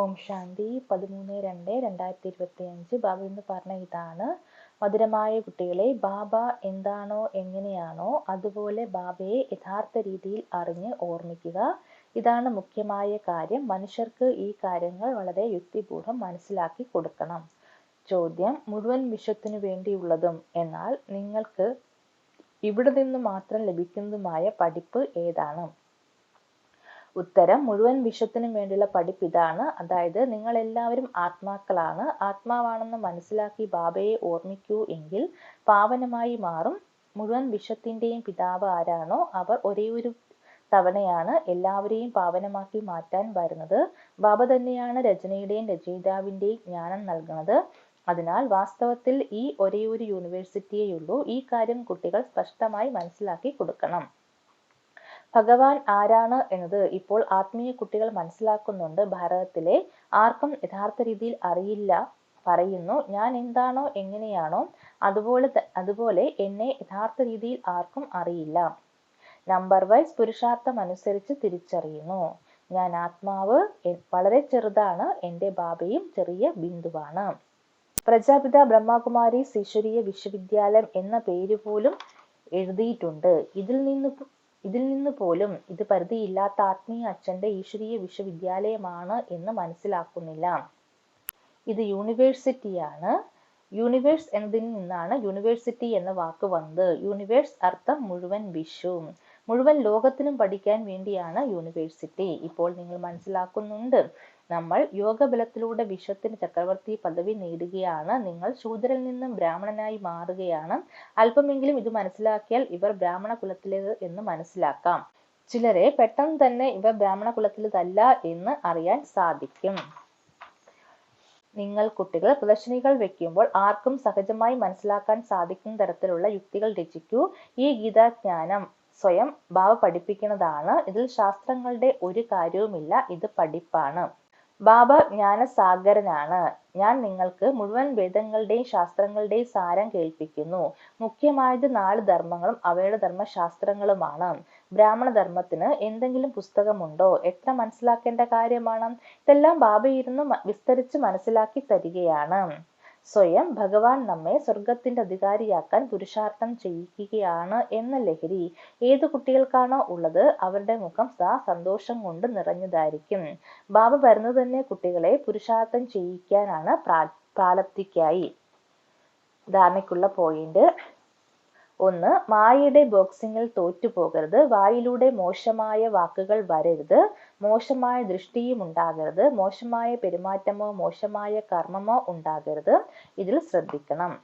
ഓം ശാന്തി പതിമൂന്ന് രണ്ട് രണ്ടായിരത്തി ഇരുപത്തി അഞ്ച് ബാബു എന്ന് പറഞ്ഞ ഇതാണ്. മധുരമായ കുട്ടികളെ ബാബ എന്താണോ എങ്ങനെയാണോ അതുപോലെ ബാബയെ യഥാർത്ഥ രീതിയിൽ അറിഞ്ഞ് ഓർമ്മിക്കുക. ഇതാണ് മുഖ്യമായ കാര്യം. മനുഷ്യർക്ക് ഈ കാര്യങ്ങൾ വളരെ യുക്തിപൂർവം മനസ്സിലാക്കി കൊടുക്കണം. ചോദ്യം മുഴുവൻ വിശ്വത്തിനു വേണ്ടിയുള്ളതും എന്നാൽ നിങ്ങൾക്ക് ഇവിടെ നിന്ന് മാത്രം ലഭിക്കുന്നതുമായ പഠിപ്പ് ഏതാണ്? ഉത്തരം മുഴുവൻ വിശ്വത്തിനും വേണ്ടിയുള്ള പഠിപ്പ് ഇതാണ്. അതായത് നിങ്ങൾ എല്ലാവരും ആത്മാക്കളാണ്. ആത്മാവാണെന്ന് മനസ്സിലാക്കി ബാബയെ ഓർമ്മിക്കൂ എങ്കിൽ പാവനമായി മാറും. മുഴുവൻ വിശ്വത്തിന്റെയും പിതാവ് ആരാണോ അവർ ഒരേ ഒരു തവണയാണ് എല്ലാവരെയും പാവനമാക്കി മാറ്റാൻ വരുന്നത്. ബാബ തന്നെയാണ് രചനയുടെയും രചയിതാവിന്റെയും ജ്ഞാനം നൽകുന്നത്. അതിനാൽ വാസ്തവത്തിൽ ഈ ഒരേ ഒരു യൂണിവേഴ്സിറ്റിയേയുള്ളൂ. ഈ കാര്യം കുട്ടികൾ സ്പഷ്ടമായി മനസ്സിലാക്കി കൊടുക്കണം. ഭഗവാൻ ആരാണ് എന്നത് ഇപ്പോൾ ആത്മീയ കുട്ടികൾ മനസ്സിലാക്കുന്നുണ്ട് ഭാരതത്തിലെ. ആർക്കും യഥാർത്ഥ രീതിയിൽ അറിയില്ല. പറയുന്നു ഞാൻ എന്താണോ എങ്ങനെയാണോ അതുപോലെ അതുപോലെ എന്നെ യഥാർത്ഥ രീതിയിൽ ആർക്കും അറിയില്ല. നമ്പർ വൈസ് പുരുഷാർത്ഥം അനുസരിച്ച് തിരിച്ചറിയുന്നു. ഞാൻ ആത്മാവ് വളരെ ചെറുതാണ് എന്റെ ബാബയും ചെറിയ ബിന്ദുവാണ്. പ്രജാപിത ബ്രഹ്മകുമാരി ശിശുരീയ വിശ്വവിദ്യാലയം എന്ന പേര് പോലും എഴുതിയിട്ടുണ്ട്. ഇതിൽ നിന്ന് ഇതിൽ നിന്ന് പോലും ഇത് പരിധിയില്ലാത്ത ആത്മീയ അച്ഛന്റെ ഈശ്വരീയ വിശ്വവിദ്യാലയമാണ് എന്ന് മനസ്സിലാക്കുന്നില്ല. ഇത് യൂണിവേഴ്സിറ്റിയാണ്. യൂണിവേഴ്സ് എന്നതിൽ നിന്നാണ് യൂണിവേഴ്സിറ്റി എന്ന വാക്ക് വന്നത്. യൂണിവേഴ്സ് അർത്ഥം മുഴുവൻ വിഷു. മുഴുവൻ ലോകത്തിനും പഠിക്കാൻ വേണ്ടിയാണ് യൂണിവേഴ്സിറ്റി. ഇപ്പോൾ നിങ്ങൾ മനസ്സിലാക്കുന്നുണ്ട്. നമ്മൾ യോഗബലത്തിലൂടെ വിശ്വത്തിന് ചക്രവർത്തി പദവി നേടുകയാണ്. നിങ്ങൾ ശൂദ്രനിൽ നിന്നും ബ്രാഹ്മണനായി മാറുകയാണ്. അല്പമെങ്കിലും ഇത് മനസ്സിലാക്കിയാൽ ഇവർ ബ്രാഹ്മണ കുലത്തിലേത് എന്ന് മനസ്സിലാക്കാം. ചിലരെ പെട്ടെന്ന് തന്നെ ഇവ ബ്രാഹ്മണ കുലത്തിലതല്ല എന്ന് അറിയാൻ സാധിക്കും. നിങ്ങൾ കുട്ടികൾ പ്രദർശനികൾ വെക്കുമ്പോൾ ആർക്കും സഹജമായി മനസ്സിലാക്കാൻ സാധിക്കുന്ന തരത്തിലുള്ള യുക്തികൾ രചിക്കൂ. ഈ ഗീതാജ്ഞാനം സ്വയം ഭാവ പഠിപ്പിക്കുന്നതാണ്. ഇതിൽ ശാസ്ത്രങ്ങളുടെ ഒരു കാര്യവുമില്ല. ഇത് പഠിപ്പാണ്. ബാബ ജ്ഞാനസാഗരനാണ്. ഞാൻ നിങ്ങൾക്ക് മുഴുവൻ വേദങ്ങളുടെയും ശാസ്ത്രങ്ങളുടെയും സാരം കേൾപ്പിക്കുന്നു. മുഖ്യമായത് നാല് ധർമ്മങ്ങളും അവയുടെ ധർമ്മശാസ്ത്രങ്ങളുമാണ്. ബ്രാഹ്മണ ധർമ്മത്തിന് എന്തെങ്കിലും പുസ്തകമുണ്ടോ? എത്ര മനസ്സിലാക്കേണ്ട കാര്യമാണ്? ഇതെല്ലാം ബാബ ഇരുന്ന് വിസ്തരിച്ച് മനസ്സിലാക്കി തരികയാണ്. സ്വയം ഭഗവാൻ നമ്മെ സ്വർഗത്തിന്റെ അധികാരിയാക്കാൻ പുരുഷാർത്ഥം ചെയ്യിക്കുകയാണ് എന്ന ലഹരി ഏത് കുട്ടികൾക്കാണോ ഉള്ളത് അവരുടെ മുഖം സദാ സന്തോഷം കൊണ്ട് നിറഞ്ഞതായിരിക്കും. ബാബ വരുന്നത് തന്നെ കുട്ടികളെ പുരുഷാർത്ഥം ചെയ്യിക്കാനാണ് പ്രാ പ്രാലപ്തിക്കായി ധാരണയ്ക്കുള്ള പോയിന്റ് ഒന്ന് മായയുടെ ബോക്സിങ്ങിൽ തോറ്റുപോകരുത്. വായിലൂടെ മോശമായ വാക്കുകൾ വരരുത്. മോശമായ ദൃഷ്ടിയും ഉണ്ടാകരുത്. മോശമായ പെരുമാറ്റമോ മോശമായ കർമ്മമോ ഉണ്ടാകരുത്. ഇതിൽ ശ്രദ്ധിക്കണം.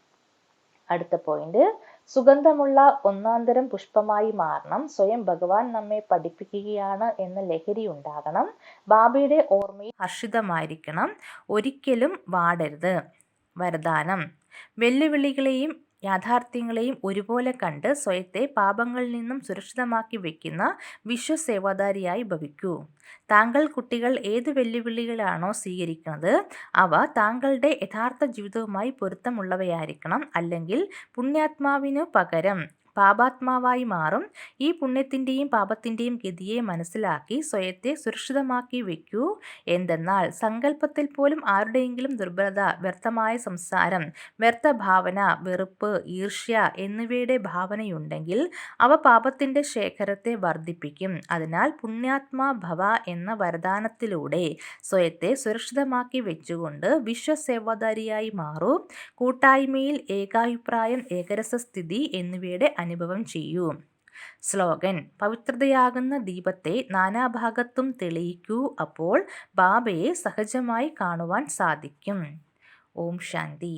അടുത്ത പോയിന്റ് സുഗന്ധമുള്ള ഒന്നാന്തരം പുഷ്പമായി മാറണം. സ്വയം ഭഗവാൻ നമ്മെ പഠിപ്പിക്കുകയാണ് എന്ന ലഹരി ഉണ്ടാകണം. ബാബയുടെ ഓർമ്മയിൽ ഹർഷിതമായിരിക്കണം. ഒരിക്കലും വാടരുത്. വരദാനം. വെല്ലുവിളികളെയും യാഥാർത്ഥ്യങ്ങളെയും ഒരുപോലെ കണ്ട് സ്വയത്തെ പാപങ്ങളിൽ നിന്നും സുരക്ഷിതമാക്കി വയ്ക്കുന്ന വിശ്വസേവാധാരിയായി ഭവിക്കൂ. താങ്കൾ കുട്ടികൾ ഏത് വെല്ലുവിളികളാണോ സ്വീകരിക്കുന്നത് അവ താങ്കളുടെ യഥാർത്ഥ ജീവിതവുമായി പൊരുത്തമുള്ളവയായിരിക്കണം അല്ലെങ്കിൽ പുണ്യാത്മാവിനു പകരം പാപാത്മാവായി മാറും. ഈ പുണ്യത്തിന്റെയും പാപത്തിന്റെയും ഗതിയെ മനസ്സിലാക്കി സ്വയത്തെ സുരക്ഷിതമാക്കി വയ്ക്കൂ. എന്തെന്നാൽ സങ്കല്പത്തിൽ പോലും ആരുടെയെങ്കിലും ദുർബലത വ്യർത്ഥമായ സംസാരം വ്യർത്ഥ ഭാവന വെറുപ്പ് ഈർഷ്യ എന്നിവയുടെ ഭാവനയുണ്ടെങ്കിൽ അവ പാപത്തിന്റെ ശേഖരത്തെ വർദ്ധിപ്പിക്കും. അതിനാൽ പുണ്യാത്മാ ഭവ എന്ന വരദാനത്തിലൂടെ സ്വയത്തെ സുരക്ഷിതമാക്കി വെച്ചുകൊണ്ട് വിശ്വസേവാധാരിയായി മാറൂ. കൂട്ടായ്മയിൽ ഏകാഭിപ്രായം ഏകരസസ്ഥിതി എന്നിവയുടെ അനുഭവം ചെയ്യൂ. സ്ലോഗൻ പവിത്രതയാകുന്ന ദീപത്തെ നാനാഭാഗത്തും തെളിയിക്കൂ. അപ്പോൾ ബാബയെ സഹജമായി കാണുവാൻ സാധിക്കും. ഓം ശാന്തി.